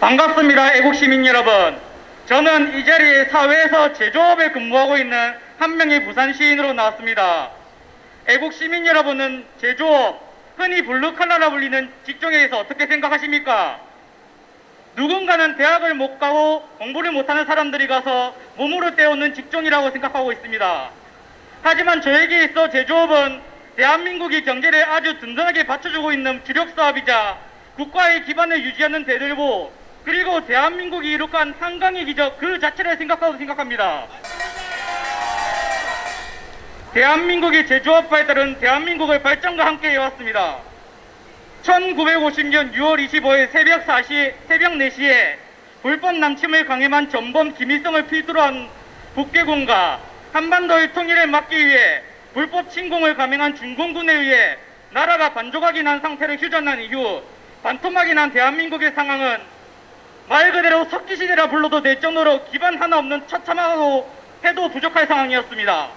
반갑습니다. 애국시민 여러분. 저는 이 자리에 사회에서 제조업에 근무하고 있는 한 명의 부산 시인으로 나왔습니다. 애국시민 여러분은 제조업, 흔히 블루칼라라 불리는 직종에 서 어떻게 생각하십니까? 누군가는 대학을 못 가고 공부를 못하는 사람들이 가서 몸으로 때우는 직종이라고 생각하고 있습니다. 하지만 저에게 있어 제조업은 대한민국이 경제를 아주 든든하게 받쳐주고 있는 주력 사업이자 국가의 기반을 유지하는 대들보 그리고 대한민국이 이룩한 한강의 기적 그 자체를 생각하고 생각합니다. 대한민국의 제조업 발달은 대한민국의 발전과 함께 해왔습니다. 1950년 6월 25일 새벽 4시, 새벽 4시에 불법 남침을 강행한 전범 김일성을 필두로 한 북괴군과 한반도의 통일을 막기 위해 불법 침공을 감행한 중공군에 의해 나라가 반조각이 난 상태를 휴전한 이후 반토막이 난 대한민국의 상황은 말 그대로 석기시대라 불러도 될 정도로 기반 하나 없는 처참하고 해도 부족할 상황이었습니다.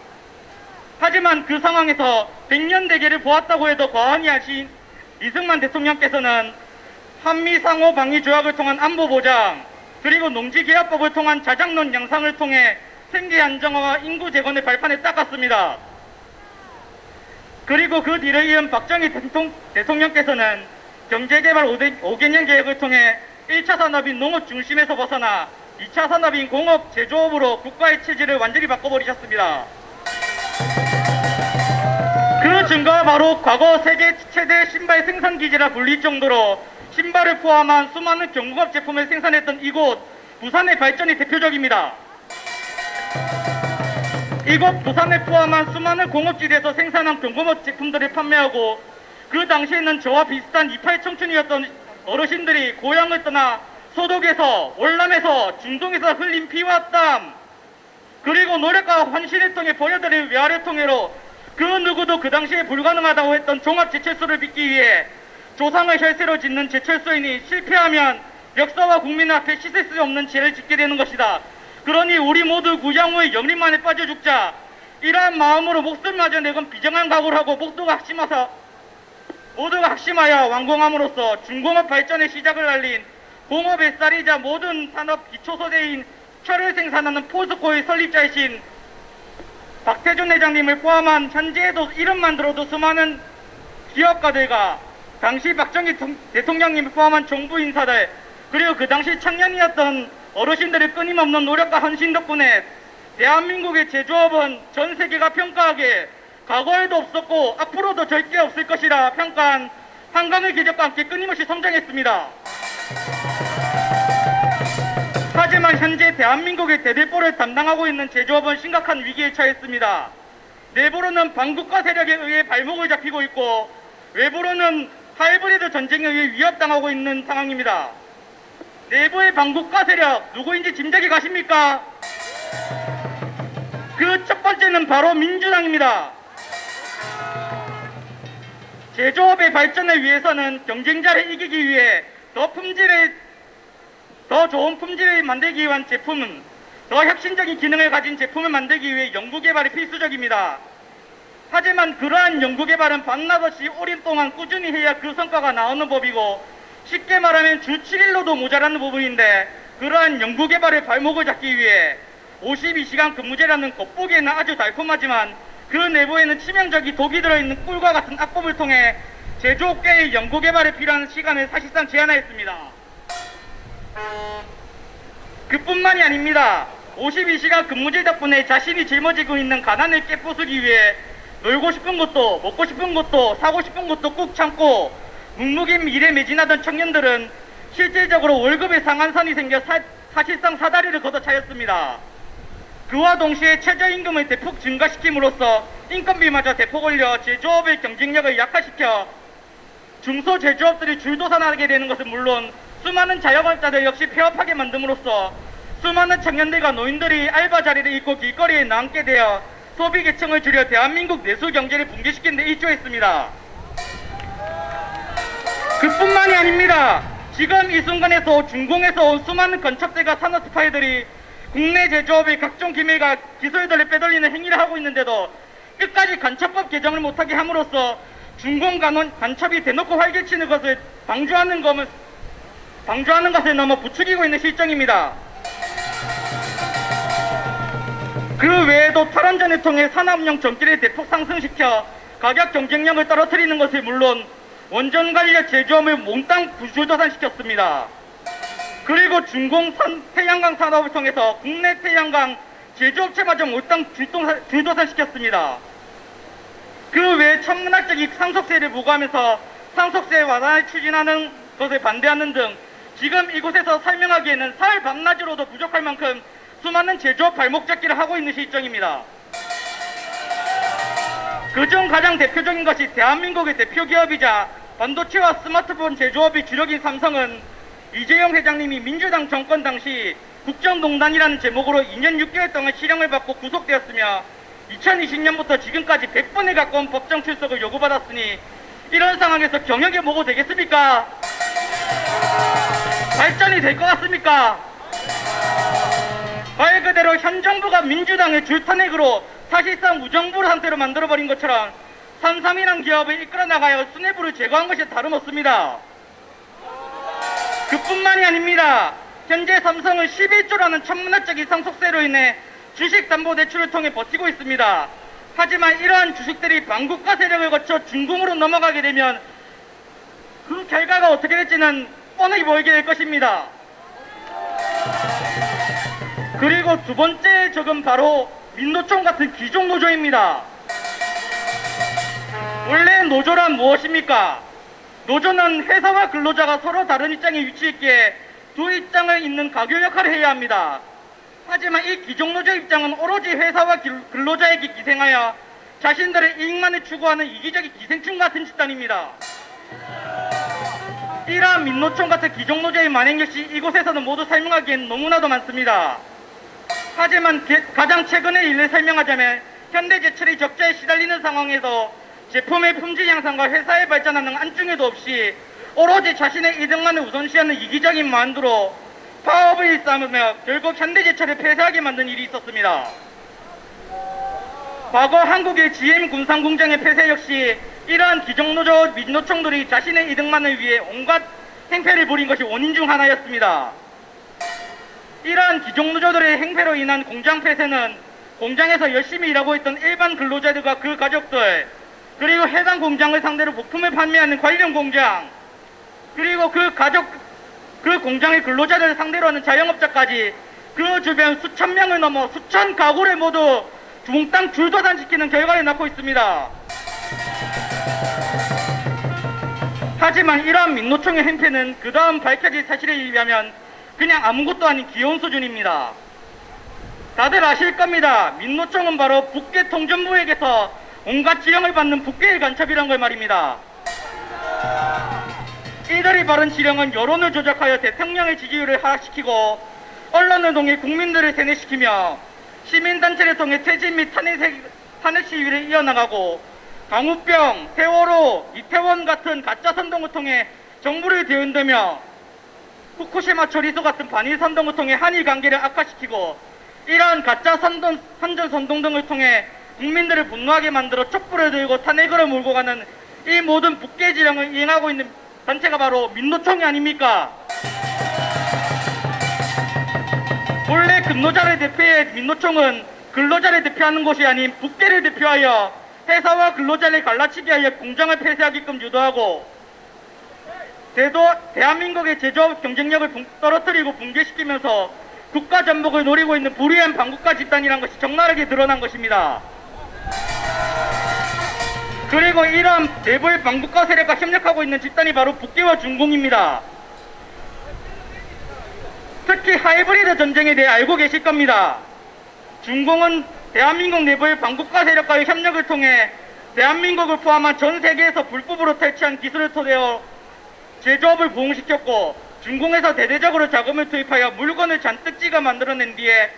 하지만 그 상황에서 백년 대계를 보았다고 해도 과언이 아닌 이승만 대통령께서는 한미 상호 방위 조약을 통한 안보 보장 그리고 농지 계약법을 통한 자장론 양상을 통해 생계 안정화와 인구 재건의 발판에 닦았습니다. 그리고 그 뒤를 이은 박정희 대통, 대통령께서는 경제개발 5개년 계획을 통해 1차 산업인 농업 중심에서 벗어나 2차 산업인 공업, 제조업으로 국가의 체질을 완전히 바꿔버리셨습니다. 그 증거가 바로 과거 세계 최대 신발 생산 기지라 불릴 정도로 신발을 포함한 수많은 경공업 제품을 생산했던 이곳 부산의 발전이 대표적입니다. 이곳 부산에 포함한 수많은 공업지대에서 생산한 경공업 제품들을 판매하고 그 당시에는 저와 비슷한 이팔 청춘이었던 어르신들이 고향을 떠나 소독에서 월남에서 중동에서 흘린 피와 땀 그리고 노력과 헌신을 통해 보여드린 외화를 통해로 그 누구도 그 당시에 불가능하다고 했던 종합 제철소를 빚기 위해 조상을 혈세로 짓는 제철소인이 실패하면 역사와 국민 앞에 씻을 수 없는 죄를 짓게 되는 것이다. 그러니 우리 모두 구양호의 영림만에 빠져 죽자. 이러한 마음으로 목숨마저 내건 비정한 각오를 하고 모두가 학심하서 모두가 학심하여 완공함으로써 중공업 발전의 시작을 알린 공업의 쌀이자 모든 산업 기초소재인 철을 생산하는 포스코의 설립자이신 박태준 회장님을 포함한 현재에도 이름만 들어도 수많은 기업가들과 당시 박정희 통- 대통령님을 포함한 정부 인사들 그리고 그 당시 청년이었던 어르신들의 끊임없는 노력과 헌신 덕분에 대한민국의 제조업은 전 세계가 평가하기에 과거에도 없었고 앞으로도 절대 없을 것이라 평가한 한강의 기적과 함께 끊임없이 성장했습니다. 하지만 현재 대한민국의 대들보를 담당하고 있는 제조업은 심각한 위기에 처했습니다. 내부로는 반국가 세력에 의해 발목을 잡히고 있고 외부로는 하이브리드 전쟁에 의해 위협당하고 있는 상황입니다. 내부의 반국가 세력 누구인지 짐작이 가십니까? 그 첫 번째는 바로 민주당입니다. 제조업의 발전을 위해서는 경쟁자를 이기기 위해 더 품질을 더 좋은 품질을 만들기 위한 제품은 더 혁신적인 기능을 가진 제품을 만들기 위해 연구개발이 필수적입니다. 하지만 그러한 연구개발은 밤낮 없이 오랜 동안 꾸준히 해야 그 성과가 나오는 법이고 쉽게 말하면 주 7일로도 모자라는 부분인데 그러한 연구개발의 발목을 잡기 위해 52시간 근무제라는 겉보기에는 아주 달콤하지만 그 내부에는 치명적인 독이 들어있는 꿀과 같은 악법을 통해 제조업계의 연구개발에 필요한 시간을 사실상 제한하였습니다. 그뿐만이 아닙니다. 52시간 근무제 덕분에 자신이 짊어지고 있는 가난을 깨부수기 위해 놀고 싶은 것도 먹고 싶은 것도 사고 싶은 것도 꾹 참고 묵묵히 일에 매진하던 청년들은 실질적으로 월급의 상한선이 생겨 사, 사실상 사다리를 걷어차였습니다. 그와 동시에 최저임금을 대폭 증가시킴으로써 인건비마저 대폭 올려 제조업의 경쟁력을 약화시켜 중소제조업들이 줄도산하게 되는 것은 물론 수많은 자영업자들 역시 폐업하게 만듦으로써 수많은 청년들과 노인들이 알바 자리를 잃고 길거리에 나앉게 되어 소비 계층을 줄여 대한민국 내수 경제를 붕괴시킨 데 일조했습니다. 그뿐만이 아닙니다. 지금 이 순간에서 중공에서 온 수많은 건축대가 산업 스파이들이 국내 제조업의 각종 기밀과 기술들을 빼돌리는 행위를 하고 있는데도 끝까지 간첩법 개정을 못하게 함으로써 중공 간원 간첩이 대놓고 활개치는 것을 방조하는 것은 방조하는 것을 넘어 부추기고 있는 실정입니다. 그 외에도 탈원전을 통해 산업용 전기를 대폭 상승시켜 가격 경쟁력을 떨어뜨리는 것이 물론 원전 관련 제조업을 몽땅 구조조산시켰습니다. 그리고 중공산 태양광 산업을 통해서 국내 태양광 제조업체마저 줄동사- 줄도산시켰습니다. 그 외 천문학적인 상속세를 부과하면서 상속세 완화를 추진하는 것을 반대하는 등 지금 이곳에서 설명하기에는 사흘 밤낮으로도 부족할 만큼 수많은 제조업 발목 잡기를 하고 있는 실정입니다. 그중 가장 대표적인 것이 대한민국의 대표 기업이자 반도체와 스마트폰 제조업이 주력인 삼성은 이재용 회장님이 민주당 정권 당시 국정농단이라는 제목으로 2년 6개월 동안 실형을 받고 구속되었으며 2020년부터 지금까지 100번에 가까운 법정 출석을 요구받았으니 이런 상황에서 경영에 뭐고 되겠습니까? 발전이 될 것 같습니까? 말 그대로 현 정부가 민주당의 줄타넥으로 사실상 무정부 상태로 만들어버린 것처럼 삼삼이란 기업을 이끌어 나가야 수뇌부를 제거한 것이 다름없습니다. 그뿐만이 아닙니다. 현재 삼성은 11조라는 천문학적인 상속세로 인해 주식담보대출을 통해 버티고 있습니다. 하지만 이러한 주식들이 반국가 세력을 거쳐 중공으로 넘어가게 되면 그 결과가 어떻게 될지는 뻔히 보이게 될 것입니다. 그리고 두 번째 적은 바로 민노총 같은 기종 노조입니다. 원래 노조란 무엇입니까? 노조는 회사와 근로자가 서로 다른 입장에 위치했기에 두 입장을 잇는 가교 역할을 해야 합니다. 하지만 이 기종노조 입장은 오로지 회사와 길- 근로자에게 기생하여 자신들의 이익만을 추구하는 이기적인 기생충 같은 집단입니다. 이러한 민노총 같은 기종노조의 만행 역시 이곳에서는 모두 설명하기엔 너무나도 많습니다. 하지만 게- 가장 최근의 일을 설명하자면 현대제철이 적자에 시달리는 상황에서 제품의 품질 향상과 회사의 발전하는 안중에도 없이 오로지 자신의 이득만을 우선시하는 이기적인 마음으로 파업을 일삼으며 결국 현대제철을 폐쇄하게 만든 일이 있었습니다. 과거 한국의 GM 군산공장의 폐쇄 역시 이러한 기종노조 민노총들이 자신의 이득만을 위해 온갖 행패를 부린 것이 원인 중 하나였습니다. 이러한 기종노조들의 행패로 인한 공장 폐쇄는 공장에서 열심히 일하고 있던 일반 근로자들과 그 가족들 그리고 해당 공장을 상대로 부품을 판매하는 관련 공장 그리고 그 가족 그 공장의 근로자들을 상대로 하는 자영업자까지 그 주변 수천 명을 넘어 수천 가구를 모두 몽땅 줄도산시키는 결과를 낳고 있습니다. 하지만 이러한 민노총의 행패는 그 다음 밝혀질 사실에 의하면 그냥 아무것도 아닌 귀여운 수준입니다. 다들 아실 겁니다. 민노총은 바로 북계 통전부에게서 온갖 지령을 받는 북계의 간첩이란 걸 말입니다. 이들이 바른 지령은 여론을 조작하여 대통령의 지지율을 하락시키고 언론을 통해 국민들을 세뇌시키며 시민단체를 통해 퇴진 및 탄핵, 탄핵 시위를 이어나가고 강우병, 세월호, 이태원 같은 가짜 선동을 통해 정부를 뒤흔들며 후쿠시마 처리소 같은 반일 선동을 통해 한일 관계를 악화시키고 이러한 가짜 선동, 선전 선동 등을 통해 국민들을 분노하게 만들어 촛불을 들고 탄핵으로 몰고 가는 이 모든 북계 지령을 이행하고 있는 단체가 바로 민노총이 아닙니까? 원래 근로자를 대표해 민노총은 근로자를 대표하는 곳이 아닌 북계를 대표하여 회사와 근로자를 갈라치기 하여 공장을 폐쇄하게끔 유도하고 대도 대한민국의 제조업 경쟁력을 붕- 떨어뜨리고 붕괴시키면서 국가 전복을 노리고 있는 불의한 반국가 집단이란 것이 적나라하게 드러난 것입니다. 그리고 이러한 내부의 반국가 세력과 협력하고 있는 집단이 바로 북계와 중공입니다. 특히 하이브리드 전쟁에 대해 알고 계실 겁니다. 중공은 대한민국 내부의 반국가 세력과의 협력을 통해 대한민국을 포함한 전 세계에서 불법으로 탈취한 기술을 토대로 제조업을 부흥시켰고 중공에서 대대적으로 자금을 투입하여 물건을 잔뜩 찍어 만들어낸 뒤에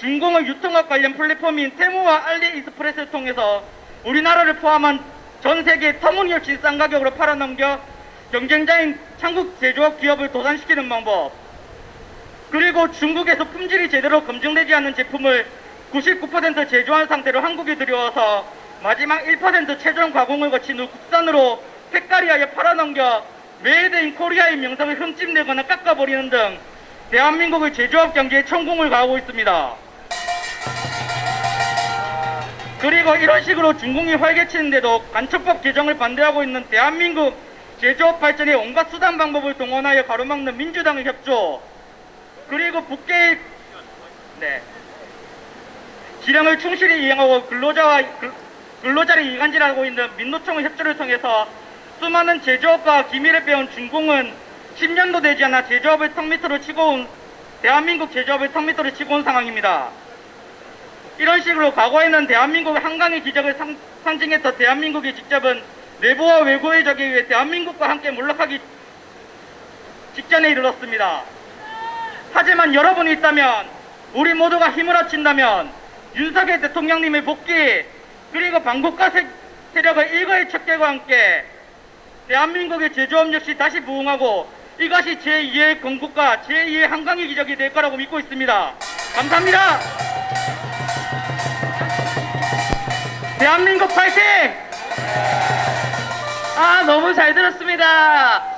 중공의 유통업 관련 플랫폼인 테무와 알리익스프레스를 통해서 우리나라를 포함한 전 세계 터무니없이 싼 가격으로 팔아넘겨 경쟁자인 한국 제조업 기업을 도산시키는 방법 그리고 중국에서 품질이 제대로 검증되지 않은 제품을 99% 제조한 상태로 한국에 들여와서 마지막 1% 최종 가공을 거친 후 국산으로 색깔이하여 팔아넘겨 메이드 인 코리아의 명성을 흠집내거나 깎아버리는 등 대한민국의 제조업 경제에 천공을 가하고 있습니다. 그리고 이런 식으로 중공이 활개치는데도 간첩법 개정을 반대하고 있는 대한민국 제조업 발전의 온갖 수단 방법을 동원하여 가로막는 민주당의 협조 그리고 북계의 네. 지령을 충실히 이행하고 근로자와 근- 근로자를 이간질하고 있는 민노총의 협조를 통해서 수많은 제조업과 기밀을 빼온 중공은 10년도 되지 않아 제조업을 턱 밑으로 치고 온 대한민국 제조업을 턱 밑으로 치고 온 상황입니다. 이런 식으로 과거에는 대한민국의 한강의 기적을 상, 상징했던 대한민국의 직접은 내부와 외부의 적에 의해 대한민국과 함께 몰락하기 직전에 이르렀습니다. 하지만 여러분이 있다면 우리 모두가 힘을 합친다면 윤석열 대통령님의 복귀 그리고 방국가 세, 세력의 일거의 척결과 함께 대한민국의 제조업 역시 다시 부흥하고 이것이 제2의 건국과 제2의 한강의 기적이 될 거라고 믿고 있습니다. 감사합니다. 대한민국 파이팅! 아, 너무 잘 들었습니다.